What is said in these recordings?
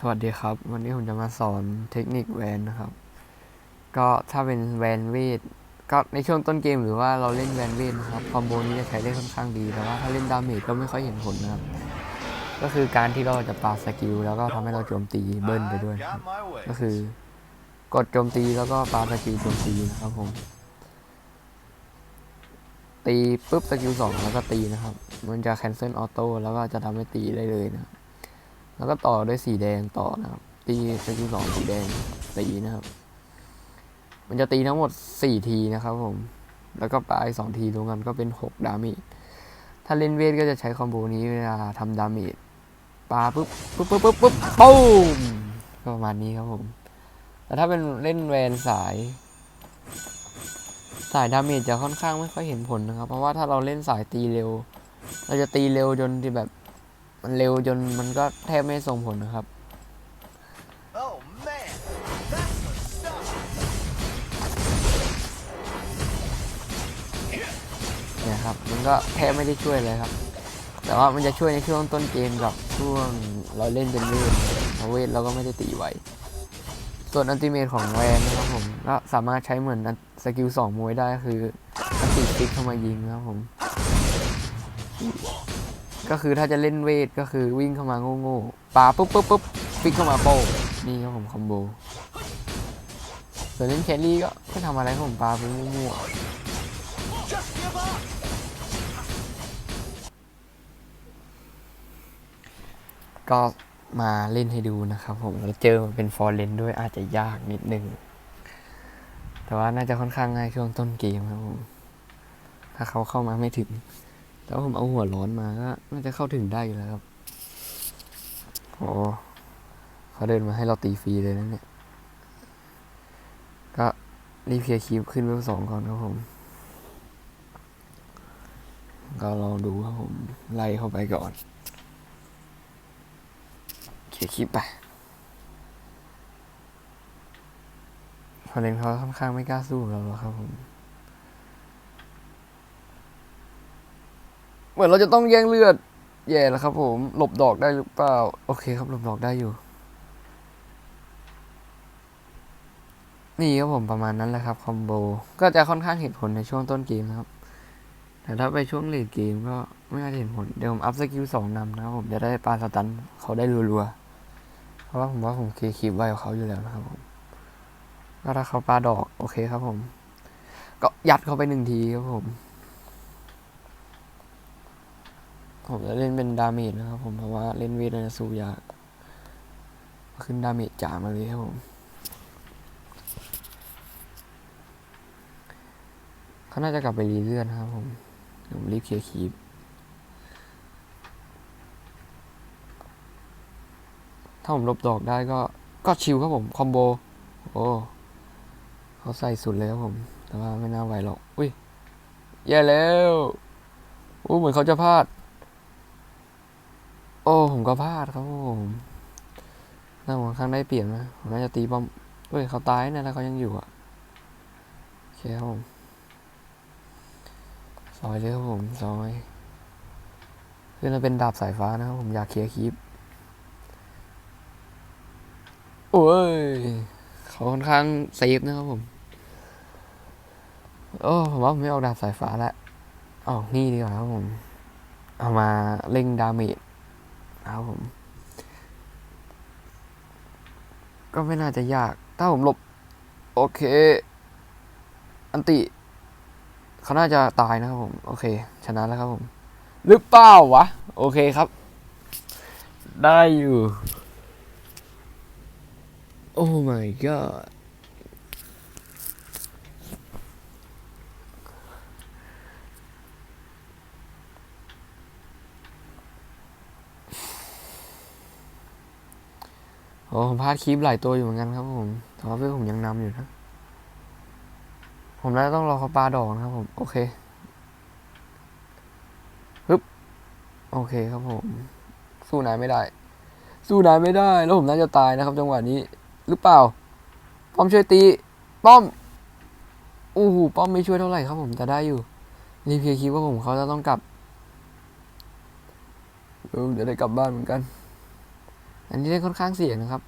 สวัสดีครับ วันนี้ผมจะมาสอนเทคนิคแวนนะครับ ก็ถ้าเป็นแวนเวทก็ในช่วงต้นเกมหรือว่าเราเล่นแวนเวทนะครับคอมโบนี้จะใช้ได้ค่อนข้างดี แต่ว่าถ้าเล่นดาเมจก็ไม่ค่อยเห็นผลนะครับ ก็คือการที่เราจะปาสกิลแล้วก็ทำให้เราโจมตีเบิ้ลไปด้วย ก็คือกดโจมตีแล้วก็ปาสกิลโจมตีนะครับผมตีปุ๊บสกิลสองแล้วก็ตีนะครับ มันจะ cancel auto แล้วก็จะทำให้ตีได้เลยนะครับ แล้วก็ต่อด้วยสีแดงต่อนะครับ ตีสกิลสองสีแดงตีนะครับ มันจะตีทั้งหมดสี่ทีนะครับผม แล้วก็ปลายสองทีรวมกันก็เป็นหกดาเมจถ้าเล่นเวทก็จะใช้คอมโบนี้เวลาทำดาเมจปาปุ๊บปุ๊บปุ๊บปุ๊บปุ๊บปุ้มก็ประมาณนี้ครับผมแต่ถ้าเป็นเล่นแวนสาย สายดาเมจจะค่อนข้างไม่ค่อยเห็นผลนะครับ เพราะว่าถ้าเราเล่นสายตีเร็ว เราจะตีเร็วจนที่แบบ มันเร็วจนมันก็แทบไม่ส่งผลนะครับ เนี่ยครับ มันก็แทบไม่ได้ช่วยเลยครับ แต่ว่ามันจะช่วยในช่วงต้นเกมกับช่วงเราเล่นเป็นเวทเพราเวทเราก็ไม่ได้ตีไวส่วนอันติเมทของแวนนะครับผมก็สามารถใช้เหมือนสกิลสองมวยได้คืออันติฟิกเข้ามายิงนะครับผม ก็คือถ้าจะเล่นเวทก็คือวิ่งเข้ามาโง่ๆปาปุ๊บปุ๊บปุ๊บฟิกเข้ามาโป้นี่ครับผมคอมโบส่วนเล่นแครี่ก็ไม่ทำอะไรครับผมปาไปมั่วๆก็มาเล่นให้ดูนะครับผมแล้วเจอมันเป็นฟอร์เรนด้วยอาจจะยากนิดนึง แต่ว่าน่าจะค่อนข้างง่ายช่วงต้นเกมครับผม ถ้าเขาเข้ามาไม่ถึง แต่ว่าผมเอาหัวร้อนมาก็น่าจะเข้าถึงได้อยู่แล้วครับโอ้เขาเดินมาให้เราตีฟรีเลยนะเนี่ย ก็รีบเคลียร์คีปขึ้นเวลสองก่อนครับผม ก็ลองดูครับผม ไล่เข้าไปก่อนเขียคลิปไปพอเล่นเขาค่อนข้างไม่กล้าสู้เราแล้วครับผม เหมือนเราจะต้องแย่งเลือด แย่แล้วครับ ผม หลบดอกได้หรือเปล่า โอเคครับหลบดอกได้อยู่ นี่ครับผมประมาณนั้นแหละครับคอมโบ ก็จะค่อนข้างเห็นผลในช่วงต้นเกมนะครับ แต่ถ้าไปช่วงเลดเกมก็ไม่น่าจะเห็นผล เดี๋ยวผมอัพสกิลสองนำนะครับผมจะได้ปาสตันเขาได้รัวๆ เพราะว่าผมว่าผมเคลียร์คลิปไว้กับเขาอยู่แล้วนะครับผมก็ถ้าเขาปาดอก โอเคครับผม ก็ยัดเข้าไปหนึ่งทีครับผม ผมจะเล่นเป็นดาเมจนะครับผมเพราะว่าเล่นเวทนาจะสู้ยากขึ้นดาเมจจ๋ามาเลยครับผมเขาน่าจะกลับไปรีเลื่อนนะครับผมผมรีบเคลียร์คลิปถ้าผมลบดอกได้ก็ก็ชิลครับผมคอมโบโอ้เขาใส่สุดเลยครับผม แต่ว่าไม่น่าไหวหรอก อุ้ยแย่แล้วอู้เหมือนเขาจะพลาด อ้ผมก็พลาดครับผมน่าผมข้างได้เปลี่ยนนะผมน่าจะตีบอมเฮ้ยเขาตายนะแล้วเขายังอยู่อะโอเคครับผมซอยเลยครับผมซอยคือมันเป็นดาบสายฟ้านะครับผมอยากเคลียร์คลิปโอ้ยเขาค่อนข้างเซฟนะครับผมโอ้ผมว่าผมไม่เอาดาบสายฟ้าแล้วเอานี่ดีกว่าครับผม เอามาเร่งดาเมจ นะครับผม ก็ไม่น่าจะยาก ถ้าผมหลบ โอเค อันติ เขาน่าจะตายนะครับผม โอเค ชนะแล้วครับผม หรือเปล่าวะ โอเคครับ ได้อยู่ โอ้ my god โอ้ผมพลาดคลิปหลายตัวอยู่เหมือนกันครับผมแต่ว่าเพื่อนผมยังนำอยู่นะ ผมน่าจะต้องรอเขาปาดอกนะครับผม โอเคฮึบโอเคครับผม สู้นายไม่ได้ สู้นายไม่ได้ แล้วผมน่าจะตายนะครับ จังหวะนี้ หรือเปล่า ป้อมช่วยตี ป้อมอู้หูป้อมไม่ช่วยเท่าไหร่ครับผมแต่ได้อยู่รีเพียคิดว่าผมเขาจะต้องกลับเดี๋ยวได้กลับบ้านเหมือนกัน อันนี้เล่นค่อนข้างเสี่ยงนะครับ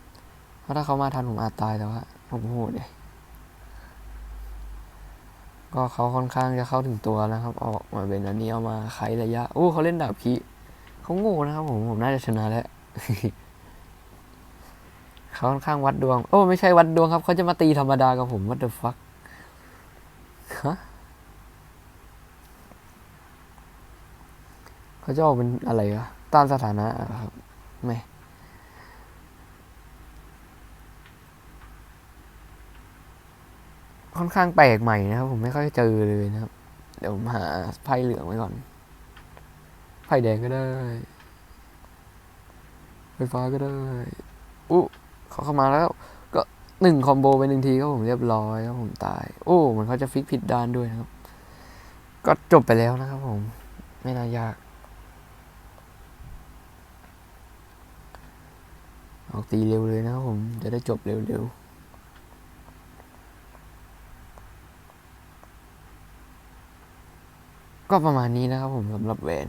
เพราะถ้าเขามาทันผมอาจตายแต่ว่าผมโหดเลยก็เขาค่อนข้างจะเข้าถึงตัวนะครับ ออกมาเป็นอันนี้เอามาไขระยะโอ้เขาเล่นดาบพีเขาโง่นะครับ ผมผมน่าจะชนะแล้วเขาค่อนข้างวัดดวง โอ้ไม่ใช่วัดดวงครับเขาจะมาตีธรรมดากับผม what the fuck ฮะเขาจะออกเป็นอะไรวะตามสถานะครับไม่ ค่อนข้างแปลกใหม่นะครับ ผมไม่ค่อยเจอเลยนะครับ เดี๋ยวผมหาไพ่เหลืองไว้ก่อน ไพ่แดงก็ได้ ไฟฟ้าก็ได้อู้เขาเข้ามาแล้ว ก็หนึ่งคอมโบไปหนึ่งทีก็ผมเรียบร้อยครับผมตาย โอ้เหมือนเขาจะฟิกผิดด้านด้วยนะครับ ก็จบไปแล้วนะครับผม ไม่น่ายากออกตีเร็วเลยนะครับผม จะได้จบเร็วๆ ก็ประมาณนี้นะครับผมสำหรับแหวน